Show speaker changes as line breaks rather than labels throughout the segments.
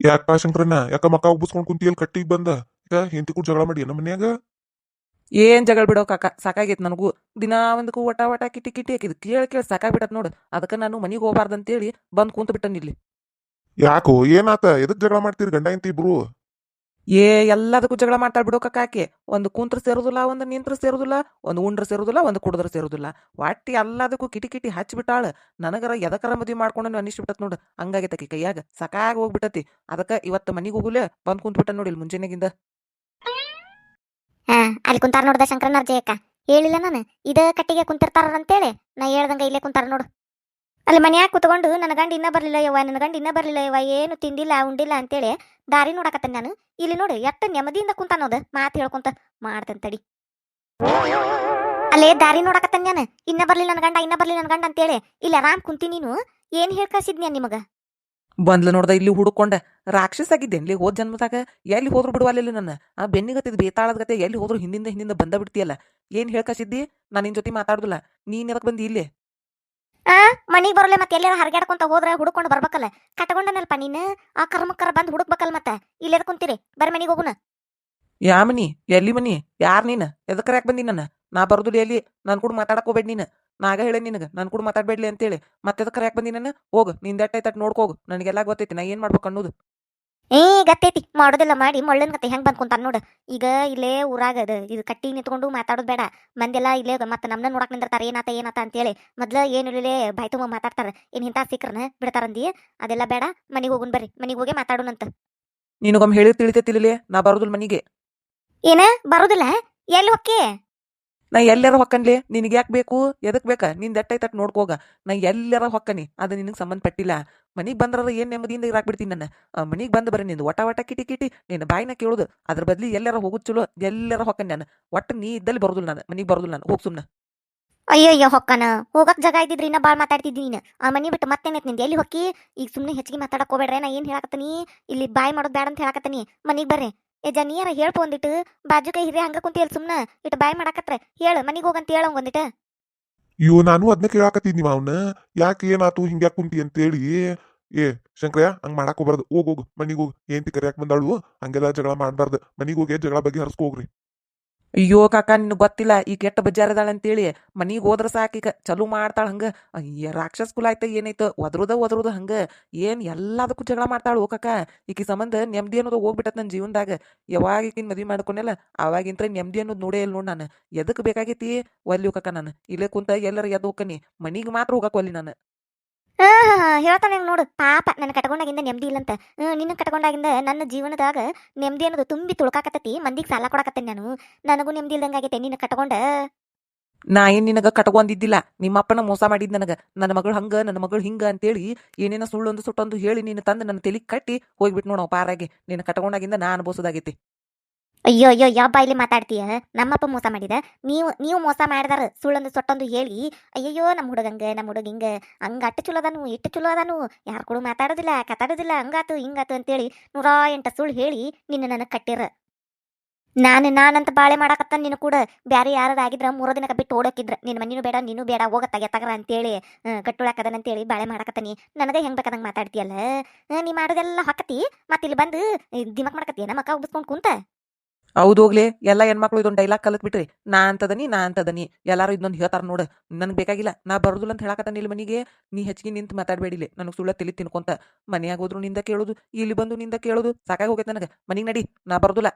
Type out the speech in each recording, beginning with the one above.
ಯಾಕ ಶಂಕರಣ್ಣ? ಯಾಕ ಮಕ್ಕ ಉಬ್ಬಿಸ್ಕೊಂಡ್ ಕುಂತಿಯಲ್ಲಿ ಕಟ್ಟಿಗೆ ಬಂದ? ಯಾಕ ಹೆಂಡತಿ ಕೂಡ ಜಗಳ ಮಾಡಿ ನಮ್ಮ ಮನ್ಯಾಗ?
ಏನ್ ಜಗಳ ಬಿಡೋ ಕಾಕ? ಸಾಕಾಗೈತ್ ನನಗೂ. ದಿನಾ ಒಂದಕ್ಕೂ ಒಟ ವಟ ಕಿಟಿ ಕಿಟಿ ಹಾಕಿದ್ ಕೇಳಿ ಕೇಳಿ ಸಾಕಾಗ್ಬಿಟ್ಟತ್ ನೋಡು. ಅದಕ್ಕೆ ನಾನು ಮನೆಗೆ ಹೋಗ್ಬಾರ್ದಂತೇಳಿ ಬಂದ್ ಕುಂತ ಬಿಟ್ಟನಿಲ್ಲಿ
ಯಾಕೋ? ಏನಾತ? ಎದಕ್ ಜಗಳ ಮಾಡ್ತೀರಿ ಗಂಡ ಹೆಂಡತಿ ಇಬ್ರು?
ಏ, ಎಲ್ಲದಕ್ಕೂ ಜಗಳ ಮಾಡ್ತಾಳ ಬಿಡೋ ಕಾಕೆ. ಒಂದು ಕುಂತ್ರ ಸೇರುದಿಲ್ಲ, ಒಂದು ನಿಂತ್ರ ಸೇರುದಿಲ್ಲ, ಒಂದು ಉಂಡ್ರ ಸೇರುದಿಲ್ಲ, ಒಂದು ಕುಡಿದ್ರ ಸೇರುದಿಲ್ಲ. ಒಟ್ಟಿ ಎಲ್ಲದಕ್ಕೂ ಕಿಟಿ ಕಿಟಿ ಹಚ್ಚಿಬಿಟ್ಟಾಳ ನನಗರ ಎದಕರ ಮದ್ವಿ ಮಾಡ್ಕೊಂಡು ಅನಿಸ್ಬಿಟ್ಟತ್ ನೋಡು. ಹಂಗಾಗೈತಕಿ ಕೈಯಾಗ. ಸಕಾಗಿ ಹೋಗ್ಬಿಟ್ಟತಿ. ಅದಕ್ಕೆ ಇವತ್ತು ಮನೆಗೆ ಹೋಗುಲೆ, ಬಂದ್ ಕುಂತ್ಬಿಟ್ಟ ನೋಡಿ ಇಲ್ಲಿ ಮುಂಜಾನೆಗಿಂದ.
ಅಲ್ಲಿ ಕುಂತಾರ ನೋಡ್ದ ಶಂಕರನ ಅರ್ಜಿ ಅಕ್ಕ. ಹೇಳಿಲ್ಲ ನಾನು? ಇದ ಕಟ್ಟಿಗೆ ಕುಂತಿರ್ತಾರ ಅಂತೇಳಿ ನಾ ಹೇಳ್ದಂಗ ಇಲ್ಲೇ ಕುಂತಾರ ನೋಡು. ಅಲ್ಲಿ ಮನ್ಯಾಗ ಕುತ್ಕೊಂಡು ನನ್ನ ಗಂಡ ಇನ್ನ ಬರ್ಲಿಲ್ಲ ಯವ್ವ ನನ್ನ ಗಂಡ ಇನ್ನ ಬರ್ಲಿಲ್ಲ ಯವ್ವ ಏನು ತಿಂದಿಲ್ಲ, ಉಂಡಿಲ್ಲ ಅಂತೇಳಿ ದಾರಿ ನೋಡಕತ್ತೇನೆ ನಾನು. ಇಲ್ಲಿ ನೋಡು, ಎಷ್ಟ ನೆಮ್ಮದಿಯಿಂದ ಕುಂತಾನೋದ ಮಾತು ಹೇಳ್ಕೊಂತ. ಮಾಡ್ತೇನೆ ತಡಿ. ಅಲ್ಲೇ ದಾರಿ ನೋಡಕತ್ತೇನೆ ನಾನು. ಇನ್ನ ಬರಲಿಲ್ಲ ನನ್ನ ಗಂಡ, ಇನ್ನ ಬರ್ಲಿಲ್ಲ ನನ್ನ ಗಂಡ ಅಂತೇಳಿ. ಇಲ್ಲಿ ಆರಾಮ್ ಕುಂತಿ ನೀನು. ಏನ್ ಹೇಳ್ಕಸಿದ್ನ್ಯಾ ನಿಮಗ?
ಬಂದ್ಲ ನೋಡ್ದ ಇಲ್ಲಿ ಹುಡುಕೊಂಡ. ರಾಕ್ಷಸ ಆಗಿದ್ದೇನ್ಲಿ ಹೋದ್ ಜನ್ಮದಾಗ? ಎಲ್ಲಿ ಹೋದ್ರು ಬಿಡುವಲ್ಲ ನನ್ನ? ಆ ಬೆನ್ನಿಗತ್ತಿದ್ ಬೇತಾಳದ ಗತೆ ಎಲ್ಲಿ ಹೋದ್ರು ಹಿಂದಿಂದ ಹಿಂದಿಂದ ಬಂದ ಬಿಡ್ತೀಯಲ್ಲ? ಏನ್ ಹೇಳ್ಕಸಿದ್ದಿ ನಾನು ನಿನ್ ಜೊತೆ ಮಾತಾಡುದಿಲ್ಲ. ನೀನ್ ಯಾವಾಗ ಬಂದಿ ಇಲ್ಲಿ?
ಆ ಮನಿ ಮತ್ತೆ ಎಲ್ಲಾರ ಹರಗಾಡ್ಕೊಂತ ಹೋದ್ರೆ ಹುಡುಕೊಂಡು ಬರ್ಬೇಕಲ್ಲ. ಕಟ್ಕೊಂಡನಲ್ಪ ನೀನು? ಆ ಕರ್ಮಕ್ಕರ ಬಂದ್ ಹುಡುಕ್ಬೇಕಲ್ಲ ಮತ್ತೆ? ಇಲ್ಲೇ ಕುಂತೀರಿ? ಬರ ಮನಿಗ್ ಹೋಗುನ?
ಯಾ ಮನಿ? ಎಲ್ಲಿ ಮನಿ? ಯಾರ್ ನೀನ್? ಎದಕ್ಕರ ಯಾಕೆ ಬಂದಿ ನನ್ನ? ನಾ ಬರದು ಎಲ್ಲಿ? ನನ್ ಕೂಡ ಮಾತಾಡಕ್ ಹೋಗ್ಬೇಡ ನೀನ್. ನಾಗ ಹೇಳಿ ನಿನಗ, ನನ್ ಕೂಡ ಮಾತಾಡ್ಬೇಡ್ಲಿ ಅಂತೇಳಿ. ಮತ್ತೆ ಎದಕ್ಕರ ಯಾಕೆ ಬಂದಿ ನನ್ನ? ಹೋಗು, ನಿಂದ ಐತ ನೋಡ್ಕೋಗು. ನನಗೆಲ್ಲ ಗೊತ್ತೈತಿ, ನಾ ಏನ್ ಮಾಡ್ಬೇಕು ಅನ್ನೋದು.
ಏ ಗತ್ತೈತಿ. ಮಾಡೋದಿಲ್ಲ ಮಾಡಿ ಮಳ್ಳನ್ ಕತೆ ಹೆಂಗ್ ಬಂದ್ ಕುಂತಾನ ನೋಡು. ಈಗ ಇಲ್ಲೇ ಊರಾಗ ಅದು ಇದು ಕಟ್ಟಿ ನಿಂತ್ಕೊಂಡು ಮಾತಾಡೋದು ಬೇಡ. ಮಂದೆಲ್ಲ ಇಲ್ಲೇ ಮತ್ತೆ ನಮ್ನ ನೋಡಕ್ ನಿಂದಿರ್ತಾರ. ಏನಾತ ಏನಾತ ಅಂತೇಳಿ ಮೊದ್ಲ ಏನು ಇಲ್ಲೇ ಬಾಯ್ ತುಂಬ ಮಾತಾಡ್ತಾರ. ಏನ್ ಇಂಥ ಸಿಕ್ರನ ಬಿಡ್ತಾರಂದಿ ಅದೆಲ್ಲ ಬೇಡ. ಮನಿಗ್ ಹೋಗುನ್ ಬರ್ರಿ. ಮನಿಗ್ ಹೋಗಿ ಮಾತಾಡೋಣಂತ.
ನಿನಗೊಮ್ಮೆ ಹೇಳಿ ತಿಳಿತೈತಿಲ್ಲೇ ನಾ ಬರೋದಿಲ್ಲ ಮನೆಗೆ.
ಏನ? ಬರೋದಿಲ್ಲ? ಎಲ್ಲಿ ಹೊಕ್ಕಿ?
ನಾ ಎಲ್ಲಾರ ಹೊಕ್ಕನ್ಲಿ, ನಿನಗೆ ಯಾಕೆ ಬೇಕು? ಎದಕ್ ಬೇಕಾ? ನಿನ್ ಎಟ್ಟೈತಟ್ ನೋಡ್ಕೋಗ ನಾ ಎಲ್ಲಾರ ಹೊಕ್ಕನಿ. ಅದು ನಿನಗೆ ಸಂಬಂಧಪಟ್ಟಿಲ್ಲ ಮನಿಗೆ ಬಂದ್ರ ಏನ್ ನೆಮ್ಮದಿಯಿಂದ ಇರಾಕ್ ಬಿಡ್ತೀನಿ ನನ್ನ ಮನಿಗೆ ಬಂದ್ ಬರೀ ನಿಂದು ಒಟ ಒಟ ಕಿಟಿ ಕಿಟಿ. ನಿನ್ನ ಬಾಯಿನ ಕೇಳುದು. ಅದ್ರ ಬದ್ಲಿ ಎಲ್ಲಾರ ಹೋಗುದ್ ಚಲೋ. ಎಲ್ಲಾರ ಹೊಕ್ಕನ್ ನಾನು. ಒಟ್ಟು ನೀ ಇದ್ದಲ್ಲಿ ಬರುದಿಲ್ಲ ನಾನು. ಮನಿಗೆ ಬರೋದಿಲ್ಲ ನಾನು. ಹೋಗ್ ಸುಮ್ನ.
ಅಯ್ಯೋ ಅಯ್ಯೋ ಹೊಕ್ಕನ. ಹೋಗಕ್ ಜಾಗ ಇದ್ದಿದ್ರಿ ಇನ್ನ ಬಾಳ್ ಮಾತಾಡ್ತಿದ್ದೀನಿ ನೀನು. ಆ ಮನಿ ಬಿಟ್ಟು ಮತ್ತೇನೈತ್ನಿಂದ? ಎಲ್ಲಿ ಹೊಕ್ಕಿ? ಈಗ ಸುಮ್ನೆ ಹೆಚ್ಚಿಗೆ ಮಾತಾಡಕ್ ಹೋಗ್ಬೇಡ್ರೆ ನಾ ಏನ್ ಹೇಳಕತ್ತೀನಿ? ಇಲ್ಲಿ ಬಾಯ್ ಮಾಡೋದು ಬೇಡ ಅಂತ ಹೇಳಕತ್ತೀನಿ. ಮನಿಗೆ ಬರ್ರಿ. ಏ ಜನಿಯರ ಹೇಳ್ಪ ಒಂದಿಟ್ಟು? ಬಾಜು ಕೈ ಹಿರಿಯ ಹಂಗ ಕುಂತಿ ಸುಮ್ನ. ಇಟ್ಟು ಬಾಯ್ ಮಾಡಾಕತ್ರ. ಹೇಳು, ಮನಿಗ್ ಹೋಗಂತ ಹೇಳ ಒಂದಿಟ್ಟು
ಅಯ್ಯೋ, ನಾನು ಅದನ್ನ ಕೇಳಾಕತ್ತಿದ್ನಿ ಅವನ್ನ ಯಾಕೆ ಏನಾತು ಹಿಂಗ್ಯಾಕ್ ಕುಂತಿ ಅಂತೇಳಿ. ಏ, ಶಂಕರಯ್ಯ, ಹಂಗ ಮಾಡಾಕ ಹೋಗ್ಬಾರ್ದು. ಹೋಗ್, ಹೋಗು, ಮನಿಗ್ ಹೋಗು. ಏಂತಿ ಕರಿಯಾಕ್ ಬಂದಾಳು? ಹಂಗೆಲ್ಲ ಜಗಳ ಮಾಡ್ಬಾರ್ದು. ಮನಿಗ್ ಹೋಗಿ ಜಗಳ ಬಗ್ಗೆ ಹರಿಸ್ಕೋಗ್ರಿ
ಅಯ್ಯೋ ಕಾಕ ನಿನ್ ಗೊತ್ತಿಲ್ಲ, ಈ ಕೆಟ್ಟ ಬಜ್ಜಾರದಾಳ ಅಂತೇಳಿ ಮನಿಗೆ ಹೋದ್ರ ಈಗ, ಚಲೋ ಮಾಡ್ತಾಳ ಹಂಗ. ಅಯ್ಯ, ರಾಕ್ಷಸ ಕುಲ ಆಯ್ತ, ಏನಾಯ್ತು? ಒದ್ರುದ ಒದ್ರದ ಹಂಗ. ಏನ್ ಎಲ್ಲದಕ್ಕೂ ಜಗಳ ಮಾಡ್ತಾಳು ಕಾಕ. ಈಕಿ ಸಂಬಂಧ ನೆಮ್ಮದಿ ಅನ್ನೋದು ಹೋಗ್ಬಿಟ್ಟತ್ ನನ್ನ ಜೀವನದಾಗ. ಯಾವಾಗ ಈಕಿನ ಮದ್ವಿ ಮಾಡ್ಕೊಂಡೆಲ್ಲ ಅವಾಗಿಂತ್ರ ನೆಮ್ಮದಿ ಅನ್ನೋದು ನೋಡೇ ಇಲ್ಲ ನೋಡಿ ನಾನು. ಎದಕ್ಕೆ ಬೇಕಾಗೈತಿ ಒಲ್ಲಿ ಕಾಕ ನಾನು. ಇಲ್ಲೇ ಕುಂತ ಎಲ್ಲರ ಎದ್ದು ಹೋಗ್ಕನಿ. ಮನಿಗೆ ಮಾತ್ರ ಹೋಗಕ್ ಒಲ್ಲಿ ನಾನು.
ಹೇಳ್ತಾನೆ ನೋಡು. ಪಾಪ, ನನ್ನ ಕಟ್ಕೊಂಡಾಗಿಂದ ನೆಮ್ಮದಿ ಇಲ್ಲಂತ. ನಿನ್ನ ಕಟ್ಕೊಂಡಾಗಿಂದ ನನ್ನ ಜೀವನದಾಗ ನೆಮ್ಮದಿ ಅನ್ನೋದು ತುಂಬಿ ತುಳ್ಕಾಕತ್ತತಿ, ಮಂದಿಗೆ ಸಾಲ ಕೊಡಕತ್ತೇನೆ ನಾನು. ನನಗೂ ನೆಮ್ಮದಿ ಇಲ್ದಂಗಾಗೈತೆ ನಿನ್ನ ಕಟ್ಕೊಂಡ.
ನಾ ಏನ್ ನಿನಗ ಕಟ್ಕೊಂಡಿದ್ದಿಲ್ಲ ನಿಮ್ಮಪ್ಪನ ಮೋಸ ಮಾಡಿದ್ ನನಗ. ನನ್ನ ಮಗಳು ಹಂಗ, ನನ್ನ ಮಗಳು ಹಿಂಗ ಅಂತೇಳಿ ಏನೇನ ಸುಳ್ಳೊಂದು ಸುಟ್ಟೊಂದು ಹೇಳಿ ನೀನು ತಂದು ನನ್ನ ತಲೆಗೆ ಕಟ್ಟಿ ಹೋಗ್ಬಿಟ್ಟು ನೋಡು ಪಾರಾಗಿ. ನಿನ್ನ ಕಟ್ಕೊಂಡಾಗಿಂದ ನಾ ಅನ್ಬೋಸೋದಾಗೈತಿ
ಅಯ್ಯೋ ಅಯ್ಯೋ, ಯಾವ ಬಾಯಲ್ಲಿ ಮಾತಾಡ್ತೀಯ? ನಮ್ಮಪ್ಪ ಮೋಸ ಮಾಡಿದ. ನೀವು ನೀವು ಮೋಸ ಮಾಡಿದಾರ. ಸುಳ್ಳೊಂದು ಸೊಟ್ಟೊಂದು ಹೇಳಿ. ಅಯ್ಯಯ್ಯೋ ನಮ್ಮ ಹುಡುಗಂಗೆ ನಮ್ಮ ಹುಡುಗ ಹಿಂಗ ಹಂಗ ಅಟ್ಟು ಚಲೋ ಅದಾನು, ಇಟ್ಟು ಚಲೋ ಅದಾನು. ಯಾರು ಕೂಡ ಮಾತಾಡೋದಿಲ್ಲ ಕತಾಡೋದಿಲ್ಲ ಹಂಗಾತು, ಹಿಂಗಾತು ಅಂತೇಳಿ ನೂರಾ ಎಂಟು ಸುಳ್ಳು ಹೇಳಿ ನಿನ್ನ ನನಗೆ ಕಟ್ಟಿರ. ನಾನು, ನಾನಂತ ಬಾಳೆ ಮಾಡಾಕತ್ತ ನೀನು ಕೂಡ. ಬ್ಯಾರೆ ಯಾರದ ಆಗಿದ್ರ ಮೂರೋ ದಿನಕ್ಕೆ ಬಿಟ್ಟು ಓಡೋಕಿದ್ರ. ನಿನ್ನ ಮನಿನೂ ಬೇಡ, ನೀನು ಬೇಡ ಹೋಗತ್ತ ಎತ್ತಗರ ಅಂತೇಳಿ ಅಂತ ಅಂತೇಳಿ ಬಾಳೆ ಮಾಡಾಕತ್ತನಿ ನನಗೆ ಹೆಂಗ್ ಬೇಕಾದಂಗೆ ಮಾತಾಡ್ತೀಯಲ್ಲ? ನೀ ಮಾಡೋದೆಲ್ಲ ಹಾಕತಿ ಮತ್ತೆ ಇಲ್ಲಿ ಬಂದು ದಿಮಕ್ ಮಾಡಕತ್ತೀಯ? ನಮ್ಮ ಅಕ್ಕ ಉಬ್ಬಿಸ್ಕೊಂಡು ಕುಂತ?
ಹೌದು ಹೋಗ್ಲಿ, ಎಲ್ಲ ಹೆಣ್ಮಕ್ಳು ಇದೊಂದು ಡೈಲಾಗ್ ಕಲತ್ ಬಿಟ್ರಿ. ನಾ ಅಂತದನಿ ನಾ ಅಂತದನಿ. ಎಲ್ಲಾರು ಇದೊಂದು ಹೇಳ್ತಾರ ನೋಡು, ನನಗೆ ಬೇಕಾಗಿಲ್ಲ. ನಾ ಬರೋದಿಲ್ಲ ಅಂತ ಹೇಳಕತ್ತ ಇಲ್ಲಿ ಮನಿಗೆ. ನೀ ಹೆಚ್ಚಿಗೆ ನಿಂತು ಮಾತಾಡಬೇಡಿಲಿ ನನಗೆ ಸುಳ್ಳ ತಿಳಿ ತಿನ್ಕೊಂತ ಮನ್ಯಾಗ ಹೋದ್ರು ನಿಂದ ಕೇಳೋದು, ಇಲ್ಲಿ ಬಂದು ನಿಂದ ಕೇಳೋದು. ಸಾಕಾಗಿ ಹೋಗೈತೆ ನನಗೆ. ಮನಿಗೆ ನಡಿ, ನಾ ಬರೋದಿಲ್ಲ.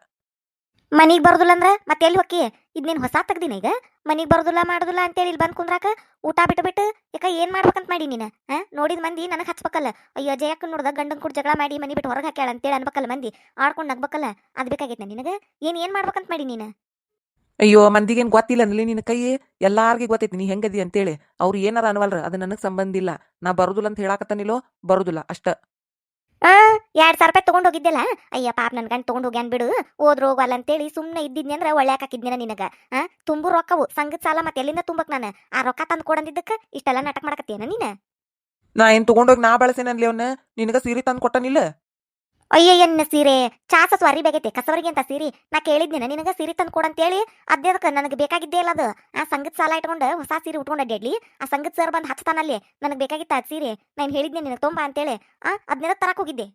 ಮನಿಗ್ ಬರೋದಿಲ್ಲ ಅಂದ್ರ ಮತ್ತೆ ಎಲ್ಲಿ ಹೊಕ್ಕಿ? ಇದ್ನೇನ್ ಹೊಸ ತೆಗ್ದಿನ ಈಗ? ಮನಿಗ್ ಬರೋದಿಲ್ಲ ಮಾಡೋದಿಲ್ಲ ಅಂತೇಳಿ ಇಲ್ಲಿ ಬಂದು ಕುಂದ್ರಾಕ ಊಟ ಬಿಟ್ಟು ಬಿಟ್ಟು ಯಾಕ ಏನ್ ಮಾಡ್ಬೇಕಂತ ಮಾಡಿ ನೀನು? ಹಾ? ನೋಡಿದ ಮಂದಿ ನನಗೆ ಹಚ್ಬೇಕಲ್ಲ. ಅಯ್ಯೋ ಜಯಕ್ಕ ನೋಡ್ದ ಗಂಡನ ಕೂಡ ಜಗಳ ಮಾಡಿ ಮನಿ ಬಿಟ್ಟು ಹೊರಗೆ ಹಾಕ್ಯಾಳ ಅಂತೇಳಿ ಅನ್ಬೇಕಲ್ಲ ಮಂದಿ. ಆಡ್ಕೊಂಡು ನಗ್ಬೇಕಲ್ಲ. ಅದ್ ಬೇಕಾಗೈತೆ ನಿನಗ? ಏನು ಏನ್ ಮಾಡ್ಬೇಕಂತ ಮಾಡಿ ನೀನು?
ಅಯ್ಯೋ ಮಂದಿಗೇನು ಗೊತ್ತಿಲ್ಲ ಅಂದ್ರೆ ನಿನ್ನ ಕೈ ಎಲ್ಲಾರ್ಗಿ ಗೊತ್ತೈತಿ ನೀ ಹೆಂಗದಿ ಅಂತೇಳಿ. ಅವ್ರು ಏನಾರ ಅನ್ವಲ್ರ, ಅದು ನನಗೆ ಸಂಬಂಧ ಇಲ್ಲ ನಾ ಬರೋದಿಲ್ಲ ಅಂತ ಹೇಳಾಕತ್ತಾನಿಲ್ಲೋ ಬರೋದಿಲ್ಲ ಅಷ್ಟ.
ಎರಡ್ ಸಾವಿರ ರೂಪಾಯಿ ತಗೊಂಡ್ ಹೋಗಿದ್ದೆಲ್ಲ? ಅಯ್ಯ, ಪಾಪ ನನ್ ಗಂಡ್ ತಗೊಂಡ್ ಹೋಗ್ಯಾನ್ ಬಿಡು. ಹೋದ್ರು ಹೋಗಲ್ಲ ಅಂತೇಳಿ ಸುಮ್ನೆ ಇದ್ದಿದ್ನಿ ಅಂದ್ರೆ ಒಳ್ಳೆ ಹಾಕಿದ್ನ ನಿನಗ. ತುಂಬು ರೊಕ್ಕವು, ಸಂಘದ ಸಾಲ ಮತ್ತೆ ಎಲ್ಲಿಂದ ತುಂಬಕ್ ನಾನು? ಆ ರೊಕ್ಕ ತಂದು ಕೊಡಂದಿದ್ದಕ್ಕ ಇಷ್ಟೆಲ್ಲ ನಾಟಕ ಮಾಡಕತ್ತೇನ ನೀನ?
ನಾ ಏನ್ ತಗೊಂಡೋಗಿ ನಾ ಬಳಸೇನಲ್ಲಿ ಅವನ್ನ ನಿನಗ ಸೀರೆ ತಂದು ಕೊಟ್ಟನಿಲ್ಲ
ಅಯ್ಯಯ್ಯ, ನಿನ್ನ ಸೀರೆ ಚಾಸ ಸ್ವಾರಿ ಬೇಕೈತೆ ಕಸವರಿಗೆ ಅಂತ ಸೀರೆ ನಾ ಕೇಳಿದ್ನ ನಿನಗ ಸೀರೆ ತಂದು ಕೊಡಂತೇಳಿ ಅದೇದಕ್ಕೆ ನನಗೆ ಬೇಕಾಗಿದ್ದೇ ಇಲ್ಲ ಅದು. ಆ ಸಂಗತ್ ಸಾಲ ಇಟ್ಕೊಂಡು ಹೊಸ ಸೀರೆ ಉಟ್ಕೊಂಡ ಅಡ್ಡಾಡ್ಲಿ ಆ ಸಂಗತ್ ಸರ್ ಬಂದು ಹಚ್ತಾನಲ್ಲಿ ನನಗೆ ಬೇಕಾಗಿತ್ತು ಅದ್ ಸೀರೆ, ನಾನು ಹೇಳಿದ್ನೆ ನಿನಗೆ ತುಂಬ ಅಂತೇಳಿ. ಆ ಅದನ್ನೆಲ್ಲ ತರಕ್ ಹೋಗಿದ್ದೆ.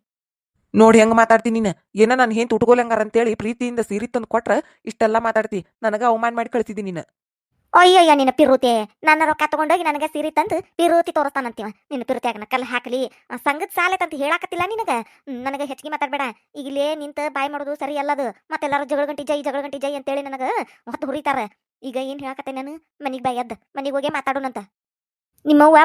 ನೋಡಿ ಹೆಂಗ್ ಮಾತಾಡ್ತೀನಿ ನೀನು. ಏನ ನಾನು ಹೆಂತ ಉಟ್ಕೋಲಂಗಾರ ಅಂತೇಳಿ ಪ್ರೀತಿಯಿಂದ ಸೀರೆ ತಂದು ಕೊಟ್ರ ಇಷ್ಟೆಲ್ಲ ಮಾತಾಡ್ತಿ. ನನಗ ಅವಮಾನ ಮಾಡಿ ಕಳಿಸಿದಿ ನೀನು.
ಅಯ್ಯಯ್ಯ, ನಿನ್ನ ಪಿರುತಿ. ನನ್ನ ರೊಕ್ಕ ತಗೊಂಡೋಗಿ ನನಗೆ ಸೀರೆ ತಂದು ಪಿರುತಿ ತೋರಿಸ್ತಾನಂತೀವ ನಿನ್ನ ಪಿರುತಿಯಾಗ ಕಲ್ ಹಾಕಲಿ? ಸಂಘದ ಸಾಲ ಅಂತ ಹೇಳಾಕತ್ತಿಲ್ಲ ನಿನಗೆ? ನನಗೆ ಹೆಚ್ಚಿಗೆ ಮಾತಾಡಬೇಡ. ಈಗ ಇಲ್ಲೇ ನಿಂತ ಬಾಯ್ ಮಾಡೋದು ಸರಿ ಅಲ್ಲದು. ಮತ್ತೆಲ್ಲಾರು ಜಗಳ ಗಂಟಿ ಜೈ, ಜಗಳ ಗಂಟಿ ಜೈ ಅಂತೇಳಿ ನನಗ ಮತ್ತೆ ಹುರಿತಾರ. ಈಗ ಏನು ಹೇಳಾಕತ್ತೆ ನಾನು? ಮನೆಗೆ ಬಾಯ್ ಎದ್ದ. ಮನಿಗ್ ಹೋಗಿ ಮಾತಾಡೋಣಂತ. ನಿಮ್ಮವ್ವ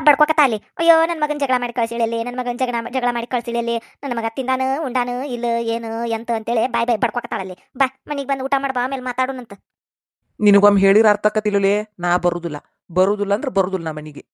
ಅಲ್ಲಿ. ಅಯ್ಯೋ ನನ್ನ ಮಗನ ಜಗಳ ಮಾಡಿ ಕಳ್ಸಿಳಲ್ಲಿ. ನನ್ನ ಮಗನ ಜಗಳ ಜಗಳ ಮಾಡಿ ಕಳ್ಸಿಳಲ್ಲಿ. ನನ್ನ ಮಗ ತಿಂದಾನು, ಉಂಡಾನು, ಇಲ್ಲ, ಏನು, ಎಂತ ಅಂತೇಳಿ ಬಾಯ್ ಬಾಯ್ ಬಡ್ಕೊಕತ್ತಾಳಲ್ಲಿ. ಬಾ, ಮನೆಗೆ ಬಂದು ಊಟ ಮಾಡ್ಬಾ ಆಮೇಲೆ ಮಾತಾಡೋಣಂತ.
ನಿನಗೊಮ್ಮೆ ಹೇಳಿರ ಅರ್ಥಕತಿಲ್ಲಲೇ ನಾ ಬರುದಿಲ್ಲ. ಬರುದಿಲ್ಲ ಅಂದ್ರೆ ಬರುದಿಲ್ಲ ನಾ ಮನಿಗೆ.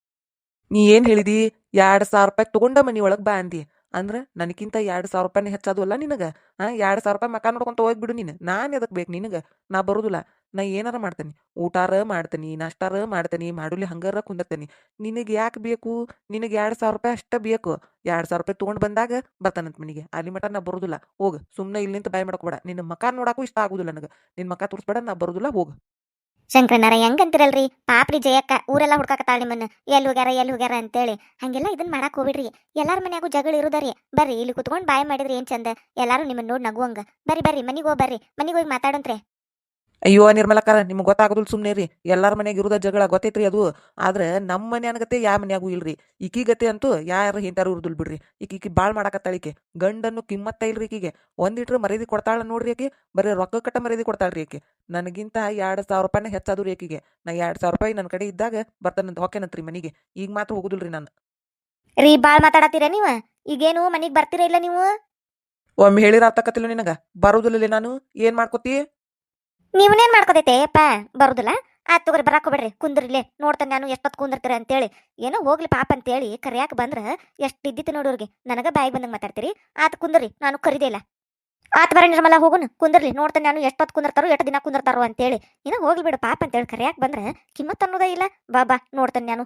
ನೀ ಏನ್ ಹೇಳಿದಿ? ಎರಡ್ ಸಾವಿರ ರೂಪಾಯಿ ತಗೊಂಡ ಮನಿ ಒಳಗ್ ಬಾ ಅಂದಿ. ಅಂದ್ರ ನನಗಿಂತ ಎರಡ್ ಸಾವಿರ ರೂಪಾಯಿ ಹೆಚ್ಚಾದವಲ್ಲ ನಿನಗ? ಆ, ಎರಡ್ ಸಾವಿರ ರೂಪಾಯಿ ಮಕ ನೋಡ್ಕೊಂತ ಹೋಗ್ಬಿಡು ನೀನು. ನಾನು ಎದಕ್ ಬೇಕು ನಿನಗ? ನಾ ಬರುದಿಲ್ಲ. ನಾ ಏನಾರ ಮಾಡ್ತೇನಿ. ಊಟಾರ ಮಾಡ್ತೇನಿ, ನಾಷ್ಟಾರ ಮಾಡ್ತೇನಿ, ಮಾಡುಲಿ ಹಂಗಾರ ಕುಂದರ್ತೇನಿ. ನಿನಗೆ ಯಾಕೆ ಬೇಕು? ನಿನಗೆ ಎರಡ್ ಸಾವಿರ ರೂಪಾಯಿ ಅಷ್ಟ ಬೇಕು. ಎರಡ್ ಸಾವಿರ ರೂಪಾಯಿ ತೊಗೊಂಡು ಬಂದಾಗ ಬರ್ತಾನಂತ ಮನಿಗೆ. ಅಲ್ಲಿ ಮಟ ನಾ ಬರುದಿಲ್ಲ. ಹೋಗು. ಸುಮ್ಮನೆ ಇಲ್ಲಿಂದ ಬಾಯ್ ಮಾಡ್ಕೋಬೇಡ. ನಿನ್ನ ಮಕ ನೋಡಕ್ಕೂ ಇಷ್ಟ ಆಗುದಿಲ್ಲ ನನಗ. ನಿನ್ನ ಮಕ ತೋರಿಸ್ಬೇಡ, ನಾ ಬರುದಿಲ್ಲ, ಹೋಗ್.
ಶಂಕರನಾರ ಹೆಂಗಂತಿರಲ್ರಿ? ಪಾಪ್ರಿ ಜಯಕ್ಕ, ಊರೆಲ್ಲ ಹುಡ್ಕಾಕತ್ತಾಳ ನಿಮ್ಮನ್ನ. ಎಲ್ಲಿ ಹೋಗ್ಯಾರ ಎಲ್ಲಿ ಹೋಗ್ಯಾರ ಅಂತೇಳಿ. ಹಂಗೆಲ್ಲ ಇದನ್ನ ಮಾಡಕ್ ಹೋಗ್ಬಿಡ್ರಿ. ಎಲ್ಲಾರ ಮನ್ಯಾಗೂ ಜಗಳ ಇರುದರಿ. ಬರ್ರಿ, ಇಲ್ಲಿ ಕುತ್ಕೊಂಡ್ ಬಾಯ್ ಮಾಡಿದ್ರಿ ಏನ್ ಚಂದ? ಎಲ್ಲಾರು ನಿಮ್ಮನ್ನ ನೋಡಿ ನಗುವಂಗ. ಬರ್ರಿ ಬರ್ರಿ, ಮನಿಗ್ ಹೋಗ್ ಬರ್ರಿ. ಮನಿಗ್ ಹೋಗಿ ಮಾತಾಡಂತ್ರೆ.
ಅಯ್ಯೋ ನಿರ್ಮಲಕ್ಕ ನಿಮ್ಗೆ ಗೊತ್ತಾಗೋದಿಲ್ಲ ಸುಮ್ಮನೆ ರೀ ಎಲ್ಲರ ಮನೆಗೆ ಇರೋದ ಜಗಳ ಗೊತ್ತೈತ್ರಿ ಅದು. ಆದ್ರೆ ನಮ್ಮ ಮನೆ ಅನ್ಗತೆ ಯಾ ಮನ್ಯಾಗೂ ಇಲ್ರಿ. ಈಕಿ ಗತೆ ಅಂತೂ ಯಾರು ಹಿಂತಾರು ಇರುದಿಲ್ಲ ಬಿಡ್ರಿ. ಈಕಿ ಈಕಿ ಬಾಳ್ ಮಾಡಕತ್ತಾಳಿಕೆ ಗಂಡನ್ನು ಕಿಮ್ಮತ್ತ ಇಲ್ರಿ ಈಕಿಗೆ. ಒಂದಿಟ್ರು ಮರೀದಿ ಕೊಡ್ತಾಳ ನೋಡ್ರಿ ಆಕಿ. ಬರೀ ರೊಕ್ಕ ಕಟ್ಟ ಮರೀದಿ ಕೊಡ್ತಾಳ್ರಿ ಆಕಿ. ನನಗಿಂತ ಎರಡು ಸಾವಿರ ರೂಪಾಯಿನ ಹೆಚ್ಚಾದ್ರು ಆಕಿಗೆ. ನಾ ಎರಡು ಸಾವಿರ ರೂಪಾಯಿ ನನ್ನ ಕಡೆ ಇದ್ದಾಗ ಬರ್ತಾನಂತ ಹೊಕ್ಕೇನಂತ್ರಿ ಮನೆಗೆ. ಈಗ ಮಾತ್ರ ಹೋಗುದಿಲ್ರಿ ನಾನು.
ರೀ ಬಾಳ್ ಮಾತಾಡತ್ತೀರ ನೀವ? ಈಗೇನು ಮನೆಗೆ ಬರ್ತೀರ ಇಲ್ಲ ನೀವು?
ಒಮ್ಮೆ ಹೇಳಿರ ಅರ್ಥಕತ್ತಿಲ್ಲ ನಿನಗ? ಬರುದಿಲ್ಲ ನಾನು. ಏನ್ ಮಾಡ್ಕೋತಿ?
ನೀವನೇನ್ ಮಾಡ್ಕೋತೈತೆ? ಅಪ್ಪ ಬರುದಿಲ್ಲ? ಆ, ತಗೋರಿ, ಬರಾಕ್ ಬಿಡ್ರಿ ಕುಂದ್ರಿಲೆ ನೋಡ್ತೇನೆ ನಾನು ಎಷ್ಟೊತ್ತು ಕುಂದಿರ್ತೀರ ಅಂತೇಳಿ. ಏನೋ ಹೋಗ್ಲಿ ಪಾಪ ಅಂತೇಳಿ ಕರಿಯಾಕ ಬಂದ್ರ ಎಷ್ಟ್ ಇದ್ದಿತ್ತು ನೋಡೋರ್ಗೆ ನನಗ ಬಾಯಿ ಬಂದಂಗ ಮಾತಾಡ್ತೀರಿ. ಆತ ಕುಂದ್ರಿ. ನಾನು ಕರಿದೇ ಇಲ್ಲ. ಆತ ಬರ ನಿರ್ಮಲ, ಹೋಗುನು. ಕುಂದ್ರಲಿ. ನೋಡ್ತೇನೆ ನಾನು ಎಷ್ಟೊತ್ತು ಕುಂದಿರ್ತಾರೋ, ಎಷ್ಟು ದಿನ ಕುಂದಿರ್ತಾರೋ ಅಂತೇಳಿ. ಏನೋ ಹೋಗ್ಲಿ ಬಿಡು ಪಾಪ ಅಂತೇಳಿ ಕರಿಯಾಕ ಬಂದ್ರ ಕಿಮ್ಮತ್ ಅನ್ನೋದೇ ಇಲ್ಲ. ಬಾ ಬಾ, ನೋಡ್ತೇನೆ ನಾನು.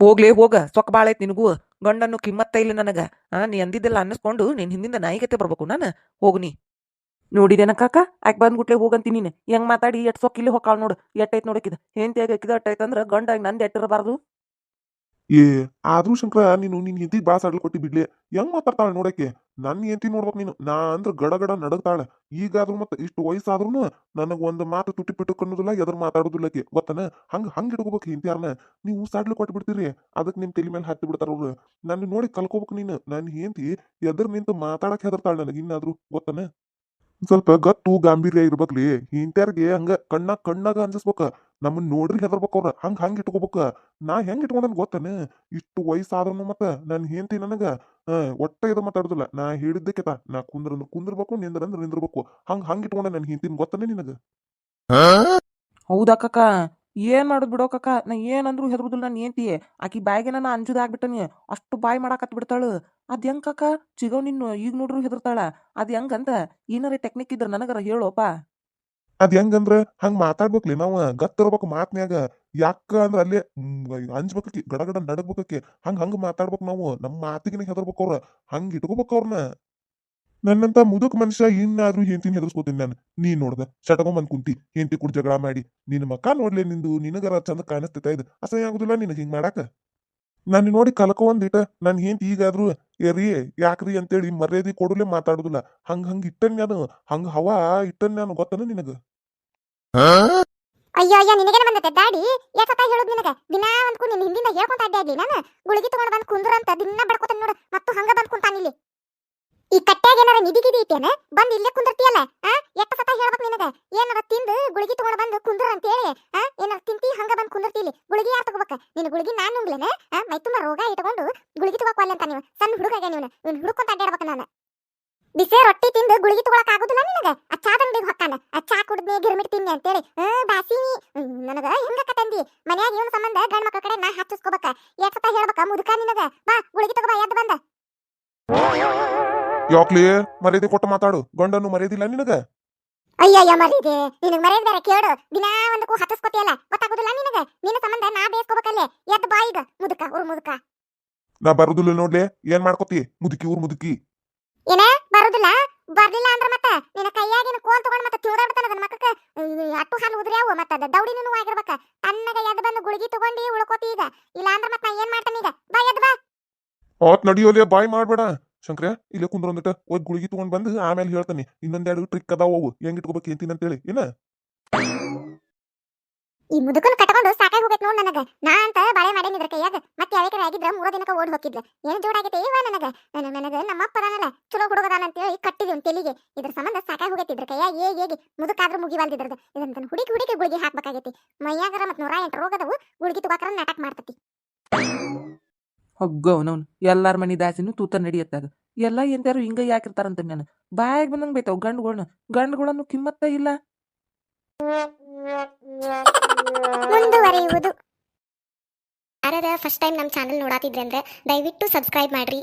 ಹೋಗ್ಲೇ ಹೋಗ. ಸೊಕ್ಕ ಬಾಳ ಐತಿ ನಿನಗೂ. ಗಂಡನ್ನು ಕಿಮ್ಮತ್ತ ಇಲ್ಲ ನನಗ. ನೀ ಅಂದಿದ್ದೆಲ್ಲ ಅನ್ನಿಸ್ಕೊಂಡು ನಿನ್ ಹಿಂದಿಂದ ನಾಯಿಗತೆ ಬರ್ಬೇಕು. ನಾನು ಹೋಗ್ನಿ ನೋಡಿದೇನ ಕಾಕ? ಯಾಕೆ ಬಂದ್ಗುಟ್ಲೆ ಹೋಗಂತೀನಿ ನೀನು. ಹೆಂಗ್ ಮಾತಾಡಿ? ಎಟ್ ಸೊಕ್ಕ ಇಲ್ಲಿ ಹೊಕ್ಕಾಳ ನೋಡು. ಎಟ್ಟೈತ್ ನೋಡಕಿದ ಹೆಂತಿ ಆಗಿದ ಅಟ್ಟೈತ್ ಅಂದ್ರ ಗಂಡ ನಂದ್ ಎಟ್ಟಿರಬಾರ್ದು.
ಏ, ಆದ್ರೂ ಶಂಕರ ನೀನು ನಿನ್ ಹಿಂದಿ ಬಾಳ ಸಡ್ಲ್ ಕೊಟ್ಟಿ ಬಿಡ್ಲಿ. ಹೆಂಗ್ ಮಾತಾಡ್ತಾಳ ನೋಡಕ್ಕೆ ನನ್ ಹೆಂಡತಿ ನೋಡ್ಬೇಕು ನೀನು. ನಾ ಅಂದ್ರ ಗಡ ಗಡ ನಡಗ್ತಾಳ. ಈಗಾದ್ರೂ ಮತ್ತೆ ಇಷ್ಟು ವಯಸ್ಸಾದ್ರೂ ನನಗ್ ಒಂದು ಮಾತು ತುಟಿ ಪಿಟ್ಟು ಕಣ್ಣುದಿಲ್ಲ, ಎದ್ರ ಮಾತಾಡೋದಿಲ್ಲಕ್ಕೆ ಗೊತ್ತಾನ? ಹಂಗ ಹಂಗ ಇಟ್ಕೋಬೇಕು ಹೆಂಡತಿಯಾರನ ನೀವು ಸಡ್ಲು ಕೊಟ್ಟು ಬಿಡ್ತೀರಿ. ಅದಕ್ಕೆ ನಿಮ್ ತಲೆ ಮೇಲೆ ಹತ್ತಿ ಬಿಡ್ತಾರ ಅವ್ರು. ನನ್ನ ನೋಡಿ ಕಲ್ಕೋಬೇಕು ನೀನು. ನನ್ ಹೆಂಡತಿ ಎದ್ರ ನಿಂತು ಮಾತಾಡಕ್ ಹೆದರ್ತಾಳ ನನಗೆ. ಇನ್ನಾದ್ರೂ ಗೊತ್ತನ? ಸ್ವಲ್ಪ ಗತ್ತು ಗಾಂಭೀರ್ಯ ಇರ್ಬೇಕ್ಲಿ. ಇಂಟರ್ಗೆ ಹಂಗ ಕಣ್ಣಾಗ ಕಣ್ಣಾಗ ಅನ್ಸಸ್ಬೇಕ. ನಮ್ಮನ್ನ ನೋಡ್ರಿ ಹೆದರ್ಬೇಕು ಅವ್ರ. ಹಂಗ ಹಂಗ ಇಟ್ಕೋಬೇಕ. ನಾ ಹೆಂಗ್ ಇಟ್ಕೊಂಡನ್ ಗೊತ್ತನ? ಇಷ್ಟು ವಯಸ್ಸಾದ್ರೂ ಮತ್ತ ನನ್ ಹೆಂಡತಿ ನನಗ ಒಟ್ಟ ಇದು ಮಾತಾಡುದಿಲ್ಲ. ನಾ ಹೇಳಿದ್ದಕ್ಕೆತ. ನಾ ಕುಂದ್ರ ಕುಂದ್ರಬೇಕು ನಿಂದ್ರಂದ್ರ ನಿಂದ್ರಬೇಕು. ಹಂಗ ಹಂಗ ಇಟ್ಕೊಂಡ ನನ್ ಹೆಂಡತಿನ ಗೊತ್ತನ ನಿನಗ?
ಹೌದಾ ಕಾಕ? ಏನ್ ಮಾಡುದ್ ಬಿಡೋ ಕಕ್ಕ ನಾ ಏನಂದ್ರು ಹೆದರುದಿಲ್ಲ ನಾನು ಏಂತಿ ಆಕಿ ಬಾಯಿಗೆ ನಾ ಅಂಜುದ ಆಗ್ಬಿಟ್ಟನಿ ಅಷ್ಟು ಬಾಯಿ ಮಾಡಾಕತ್ ಬಿಡ್ತಾಳು. ಅದ್ ಹೆಂಗ್ ಕಕ್ಕ ಚಿಗವ್ ನಿನ್ನು ಈಗ ನೋಡ್ರು ಹೆದರ್ತಾಳ. ಅದ್ ಹೆಂಗಂತ? ಏನಾರ ಟೆಕ್ನಿಕ್ ಇದ್ರ ನನಗರ ಹೇಳೋಪ.
ಅದ್ ಹೆಂಗಂದ್ರ? ಹಂಗ ಮಾತಾಡ್ಬೇಕ್ಲಿ ನಾವ್. ಗತ್ತಿರ್ಬೇಕು ಮಾತ್ನ್ಯಾಗ. ಯಾಕ ಅಂದ್ರ ಅಲ್ಲೇ ಅಂಜ್ಬೇಕಿ ಗಡಗಡ ನಡಗ್ಬೇಕಿ ಹಂಗ ಹಂಗ ಮಾತಾಡ್ಬೇಕು ನಾವು. ನಮ್ಮ ಮಾತಿಗೆ ಹೆದರ್ಬೇಕು ಅವ್ರ. ಹಂಗ ಇಟ್ಕೋಬೇಕು ಅವ್ರನ್ನ ನನ್ನಂತ ಮುದುಕ್ ಮನುಷ್ಯ ಇನ್ನಾದ್ರೂ ಹೆಂಡತಿನ ಹೆದರ್ಸ್ಕೋತೀನಿ ನಾನು. ನೀ ನೋಡ್ದ ಬಂದ್ ಕುಂತಿ ಹೆಂಡತಿ ಕುಡ್ ಜಗಳ ಮಾಡಿ. ನಿನ್ನ ಮಕ್ಕ ನೋಡ್ಲಿ ನಿಂದು ನಿನಗರ ಚಂದ ಕಾಣಿಸ್ತೈತ ಇದು. ಅಸಹ್ಯ ಆಗುದಿಲ್ಲ ನಿನಗೆ ಹಿಂಗ್ ಮಾಡಾಕ? ನಾನು ನೋಡಿ ಕಲಕ ಒಂದಿಟ ನನ್ ಹೆಂಡತಿ ಈಗಾದ್ರೂ ಏ ರೀ ಯಾಕ್ರಿ ಅಂತೇಳಿ ಮರ್ಯಾದೆ ಕೊಡಲೇ ಮಾತಾಡುದಿಲ್ಲ. ಹಂಗ ಹಂಗ ಇಟ್ಟನ್ ನಾನು ಹಂಗ ಹವಾ ಇಟ್ಟನ್ ನಾನು ಗೊತ್ತನ ನಿನಗ?
ಅಯ್ಯೋ ಅಯ್ಯೋ ನಿನಗೇನ ಬಂದತೆ? ದಾಡಿ ಯಾಕಪ್ಪ ನಿನಗೆ ನಿನಗ? ದಿನಾ ಅಂದ್ಕು ನಿನ್ನ ಹಿಂದಿಂದ ಹೇಳ್ಕೊಂತ ಅಡ್ಡಾಡ್ಲಿ ನಾನು. ಗುಳಿಗೆ ತಗೊಂಡು ಬಂದು ಕುಂದ್ರ ಅಂತ ದಿನ ಬಡ್ಕೋತಾನೆ ನೋಡು. ಮತ್ತು ಹಂಗ ಬಂದು ಈ ಕಟ್ಟ್ಯಾಗ ಏನಾರ ನಿಧಿ ಗಿದಿ ಇಟ್ಟೇನ ಬಂದ್ ಇಲ್ಲೇ ಕುಂದರ್ತಿಯಲ್ಲ ಆ? ಯಾಕ ಸತ ಹೇಳ್ಬೇಕು ನಿನಗ? ಏನಾರ ತಿಂದು ಗುಳಿಗೆ ತಗೊಂಡ್ ಬಂದು ಕುಂದ್ರ ಅಂತ ಹೇಳಿ ಆ? ಏನಾರ ತಿಂತಿ ಹಂಗ ಬಂದ್ ಕುಂದರ್ತಿ ಇಲ್ಲಿ ಗುಳಿಗೆ ಯಾರು ತಗೋಬೇಕ? ನಿನ್ನ ಗುಳಿಗೆ ನಾನು ನುಂಗ್ಲೇನ ಆ? ಮೈ ತುಂಬಾ ರೋಗ ಇಟ್ಕೊಂಡು ಗುಳಿಗೆ ತಗೋಕ್ ಅಂತ ನೀವು ಸಣ್ಣ ಹುಡುಗಾಗ ನೀವು ಇವ್ನ ಹುಡುಕೊಂತ ಅಡ್ಡಾಡ್ಬೇಕ ನಾನು. ಬಿಸಿ ರೊಟ್ಟಿ ತಿಂದು ಗುಳಿಗೆ ತಗೊಳಕ್ ಆಗುದಿಲ್ಲ ನಿನಗ? ಆ ಚಾದ ಅಂಗಡಿಗೆ ಹೊಕ್ಕಾನ? ಆ ಚಾ ಕುಡ್ದ್ನೆ ಗಿರ್ಮಿಟ್ ತಿನ್ನಿ ಅಂತೇಳಿ ಆ ಬಾಸಿನಿ. ಹ್ಮ್, ನನಗ ಹೆಂಗ ತಂದಿ ಮನ್ಯಾಗ ಇವನ್ ಸಂಬಂಧ ಗಂಡ ಮಕ್ಕಳ ಕಡೆ ನಾ ಹಚ್ಚಿಸ್ಕೋಬೇಕ. ಯಾಕ ಸತ ಹೇಳ್ಬೇಕ ಮುದುಕ ನಿನಗ? ಬಾ ಗುಳಿಗೆ ತಗೋ ಬಾ ಎದ್ದು ಬಂದ.
ಯಾಕ್ಲಿ? ಮರ್ಯಾದೆ ಕೊಟ್ಟು ಮಾತಾಡು. ಗಂಡನ್ನು ಮರ್ಯಾದಿಲ್ಲ ನಿನಗ?
ಅಯ್ಯಯ್ಯ ಮರಿದೆ ನಿನಗೆ ಮರ್ಯಾದೆ ಬೇರೆ ಕೇಳು ದಿನಾ ಒಂದಕ್ಕೂ ಹತಸ್ಕೊತಿಯಲ್ಲ ಗೊತ್ತಾಗೋದಿಲ್ಲ ನಿನಗ? ನಿನ್ನ ಸಂಬಂಧ ನಾ ಬೇಕೋಬೇಕಲ್ಲ ಎದ್ದು ಬಾ ಈಗ. ಮುದುಕ ಊರು ಮುದುಕ.
ನಾ ಬರುದಿಲ್ಲ ನೋಡ್ಲೆ. ಏನ್ ಮಾಡ್ಕೋತಿ? ಮುದುಕಿ ಊರು ಮುದುಕಿ.
ಏನ? ಬರುದಿಲ್ಲ? ಬರ್ಲಿಲ್ಲ ಅಂದ್ರ ಮತ್ತ? ನಿನ್ನ ಕೈಯಾಗಿನ ಕೋಲ್ ತಗೊಂಡ್ ಮತ್ತೆ ತಿಳ್ದಾಡ್ತಾನ ನನ್ನ ಮಕ್ಕಕ್ಕೆ? ಅಟ್ಟು ಹಾಲು ಉದ್ರ್ಯಾವು ಮತ್ತ? ಅದ ದೌಡಿನೂ ಆಗಿರ್ಬೇಕ. ತನ್ನಗ ಎದ್ದು ಬಂದು ಗುಳಿಗಿ ತಗೊಂಡಿ ಉಳ್ಕೋತಿ ಈಗ. ಇಲ್ಲ ಅಂದ್ರ ಮತ್ತ ನಾ ಏನ್ ಮಾಡ್ತಾನೀಗ ಬಾ ಎದ್ದು ಬಾ.
ಆತ್ ನಡಿಯೋಲೆ ಬಾಯ್ ಮಾಡ್ಬೇಡ. ಶಂಕ್ರ ಇಲ್ಲೇ ಕುಂದ್ರ ಒಂದಿಟ ಒಂದ್ ಗುಳಿಗೆ ತಗೊಂಡ್ ಬಂದು ಆಮೇಲೆ ಹೇಳ್ತಾನೆ. ಇನ್ನೊಂದೆರಡು ಟ್ರಿಕ್ ಅದಾವ ಅವು. ಹೆಂಗ್ ಇಟ್ಕೋಬೇಕು ಏನ್ ತಿನ್ನಂತೇಳಿ ಏನ
ಈ ಮುದುಕನ್ ಕಟ್ಕೊಂಡು ಸಾಕಾಗಿ ಹೋಗೈತ್ ನೋಡ್ ನನಗ. ನಾ ಅಂತ ಬಾಳೆ ಮಾಡೇನಿದ್ರ ಕೈಯಾಗ? ಮತ್ತೆ ಯಾವ್ಯಾಕರ ಆಗಿದ್ರ ಮೂರ ದಿನಕ್ಕೆ ಓಡ್ ಹೋಗಿದ್ಲ ಏನ್ ಜೋಡಾಗೈತೆ ಇವ ನನಗ? ನನಗ ನನಗ ನಮ್ಮ ಅಪ್ಪ ಅದಾನಲ್ಲ, ಚಲೋ ಹುಡುಗದಾನ ಅಂತೇಳಿ ಕಟ್ಟಿದ್ವಿ ಅವ್ನ್ ತೆಲಿಗೆ. ಇದ್ರ ಸಂಬಂಧ ಸಾಕಾಗಿ ಹೋಗೈತಿದ್ರ ಕೈಯಾಗ? ಏ ಏಗಿ ಮುದುಕಾದ್ರೂ ಮುಗಿವಾಲ್ದಿದ್ರದ ಇದನ್ನ ಹುಡುಗಿ ಹುಡುಗಿ ಗುಳಿಗೆ ಹಾಕ್ಬೇಕಾಗೈತಿ. ಮೈಯಾಗರ ಮತ್ ನೂರ ಎಂಟು ರೋಗದವು ಗುಳಿಗೆ ತುಗಾಕರ ನಾಟಕ ಮಾಡ್ತತಿ.
ಹೊಗ್ಗೋ ಅವನವ್ನು. ಎಲ್ಲಾರ ಮನಿ ದಾಸಿನೂ ತೂತ ನಡೆಯತ್ತಾಗ ಎಲ್ಲ ಎಂತಾರು ಹಿಂಗ ಯಾಕಿರ್ತಾರಂತ ನಾನು ಬಾಯಾಗ ಬಂದಂಗ ಬೈತಾವ ಗಂಡುಗಳ್ನ. ಗಂಡುಗಳನ್ನು ಕಿಮ್ಮತ್ತ ಇಲ್ಲ.
ಮುಂದುವರಿಯುವುದು. ಫಸ್ಟ್ ಟೈಮ್ ನಮ್ಮ ಚಾನಲ್ ನೋಡಾತಿದ್ರೆ ಅಂದ್ರೆ ದಯವಿಟ್ಟು ಸಬ್ಸ್ಕ್ರೈಬ್ ಮಾಡ್ರಿ.